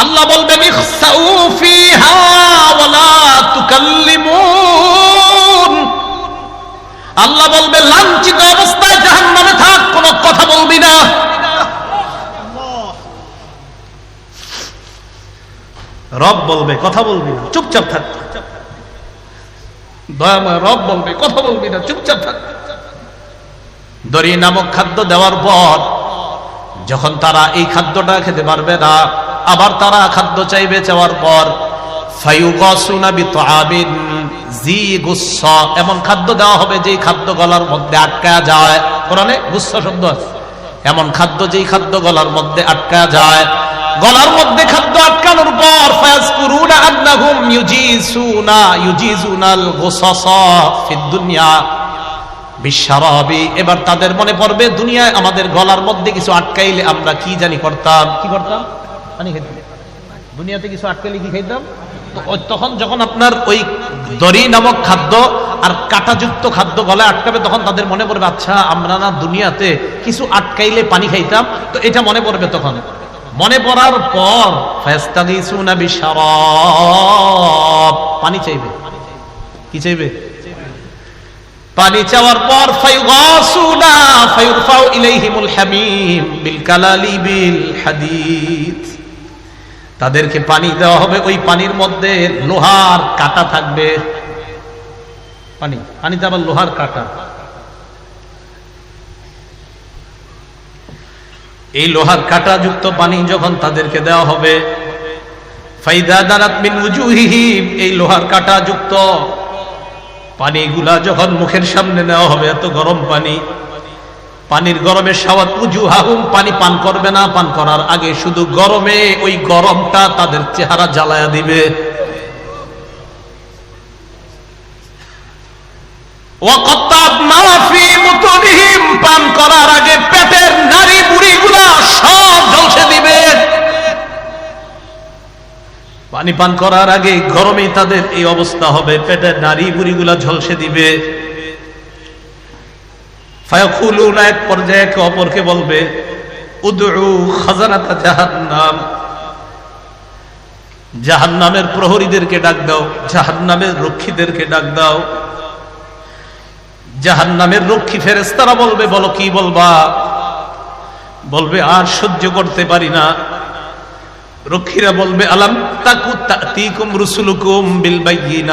আল্লাহ বলবেন আল্লাহ বলবে লাঞ্ছিত অবস্থায় জাহান্নামে থাক, কোনো কথা বলবি না। রব বলবে, কথা বলবি না, চুপচাপ থাক। দয়াময় রব বলবে, কথা বলবি না, চুপচাপ থাক। দরি নামক খাদ্য দেওয়ার পর, যখন তারা এই খাদ্যটা খেতে পারবে না আবার তারা খাদ্য চাইবে চাওয়ার পর এমন খাদ্য দেওয়া হবে যেই খাদ্য গলার মধ্যে আটকা যায়। কোরআনে শব্দ আছে? এমন খাদ্য যেই খাদ্য গলার মধ্যে আটকা যায়। গলার মধ্যে খাদ্য আটকানোর পর বিশ্বারাবি, এবার তাদের মনে পড়বে, দুনিয়ায় আমাদের গলার মধ্যে কিছু আটকাইলে আমরা কি জানি করতাম? কি করতাম? পানি খাইতাম দুনিয়াতে কিছু আটকাইলে কি খাইতাম তখন যখন আপনার ওই দড়ি নামক খাদ্য আর কাটাযুক্ত খাদ্য গলায় আটকাবে, তখন তাদের মনে পড়বে আচ্ছা আমরা না দুনিয়াতে কিছু আটকাইলে পানি খাইতাম। তো এটা মনে পড়বে তখন। মনে পড়ার পর পানি চাইবে। কি চাইবে? পানি চাওয়ার পর, ফায়ুগাসুনা, ফায়ুরফাউ ইলাইহিমুল হামিম বিল কালালি বিল হাদিদ তাদেরকে পানি দেওয়া হবে। ওই পানির মধ্যে লোহার কাটা থাকবে। পানি পানিতে আবার লোহার কাটা। এই লোহার কাটা যুক্ত পানি যখন তাদেরকে দেওয়া হবে এই লোহার কাটা যুক্ত পানিগুলা যখন মুখের সামনে নেওয়া হবে, এত গরম পানি পানির গরমে উজু হাহুম পানি পান করবে না, পান করার আগে শুধু গরমে ওই গরমটা তাদের চেহারা জ্বালায়া দিবে। পান করার আগে পেটের নারী বুড়িগুলা সব ঝলসে দিবে। পানি পান করার আগে গরমে তাদের এই অবস্থা হবে, পেটের নারী বুড়িগুলা ঝলসে দিবে। ফায়াকুলুনা, এক পর্যায়ে একে অপরকে বলবে, উদউ খাজানাতা জাহান্নাম। জাহান্নামের প্রহরীদেরকে ডাক দাও, জাহান্নামের রক্ষীদেরকে ডাক দাও। জাহান্নামের রক্ষী ফেরেশতারা বলবে, বলো কি বলবা? বলবে, আর সহ্য করতে পারি না। রক্ষীরা বলবে, আলাম তাকু তাতিকুম রুসুলুকুম বিল বায়িনাত